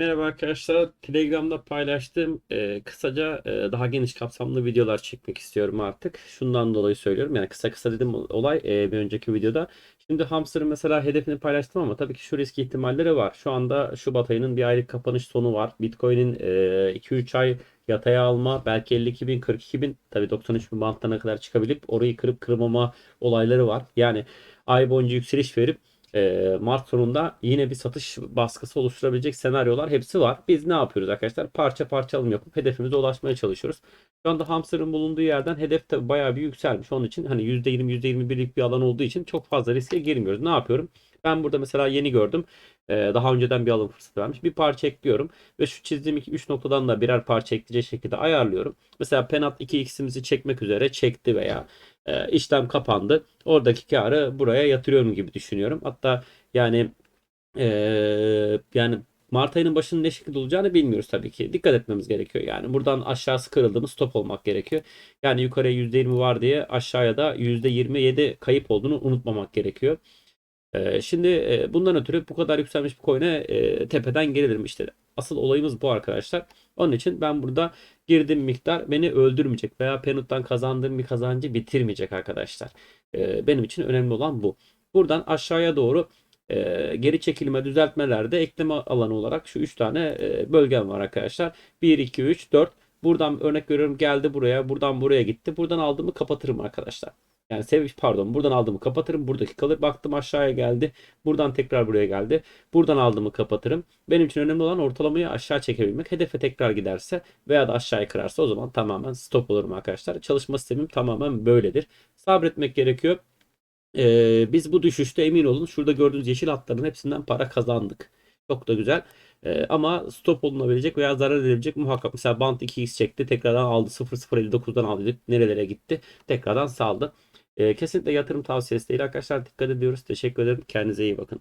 Merhaba arkadaşlar. Telegram'da paylaştığım e, kısaca e, daha geniş kapsamlı videolar çekmek istiyorum artık. Şundan dolayı söylüyorum. Yani kısa kısa dedim olay e, bir önceki videoda. Şimdi Hamster'ın mesela hedefini paylaştım ama tabii ki şu risk ihtimalleri var. Şu anda Şubat ayının bir aylık kapanış sonu var. Bitcoin'in e, 2-3 ay yataya alma belki 52 bin 42 bin tabii 93 bin bantlarına kadar çıkabilip orayı kırıp kırmama olayları var. Yani ay boyunca yükseliş verip e, Mart sonunda yine bir satış baskısı oluşturabilecek senaryolar hepsi var. Biz ne yapıyoruz arkadaşlar? Parça parça alım yapıp hedefimize ulaşmaya çalışıyoruz. Şu anda hamsterın bulunduğu yerden hedef tabi bayağı bir yükselmiş. Onun için hani %20 %21'lik bir alan olduğu için çok fazla riske girmiyoruz. Ne yapıyorum? Ben burada mesela yeni gördüm. Ee, daha önceden bir alım fırsatı vermiş. Bir parça ekliyorum ve şu çizdiğim 3 noktadan da birer parça ekleyecek şekilde ayarlıyorum. Mesela penat 2x'imizi çekmek üzere çekti veya e, işlem kapandı. Oradaki karı buraya yatırıyorum gibi düşünüyorum. Hatta yani e, yani Mart ayının başının ne şekilde olacağını bilmiyoruz tabii ki. Dikkat etmemiz gerekiyor. Yani buradan aşağısı kırıldığını stop olmak gerekiyor. Yani yukarıya %20 var diye aşağıya da %27 kayıp olduğunu unutmamak gerekiyor. Ee, şimdi e, bundan ötürü bu kadar yükselmiş bir coin'e e, tepeden gelirim işte. Asıl olayımız bu arkadaşlar. Onun için ben burada girdiğim miktar beni öldürmeyecek veya Penut'tan kazandığım bir kazancı bitirmeyecek arkadaşlar. Ee, benim için önemli olan bu. Buradan aşağıya doğru e, geri çekilme düzeltmelerde ekleme alanı olarak şu 3 tane e, bölgem var arkadaşlar. 1, 2, 3, 4. Buradan örnek veriyorum geldi buraya. Buradan buraya gitti. Buradan aldığımı kapatırım arkadaşlar. Yani sev pardon buradan aldığımı kapatırım. Buradaki kalır. Baktım aşağıya geldi. Buradan tekrar buraya geldi. Buradan aldığımı kapatırım. Benim için önemli olan ortalamayı aşağı çekebilmek. Hedefe tekrar giderse veya da aşağıya kırarsa o zaman tamamen stop olurum arkadaşlar. Çalışma sistemim tamamen böyledir. Sabretmek gerekiyor. Ee, biz bu düşüşte emin olun şurada gördüğünüz yeşil hatların hepsinden para kazandık. Çok da güzel. Ee, ama stop olunabilecek veya zarar edilebilecek muhakkak. Mesela band 2x çekti. Tekrardan aldı. 0.059'dan aldı. Nerelere gitti? Tekrardan saldı. Ee, kesinlikle yatırım tavsiyesi değil arkadaşlar. Dikkat ediyoruz. Teşekkür ederim. Kendinize iyi bakın.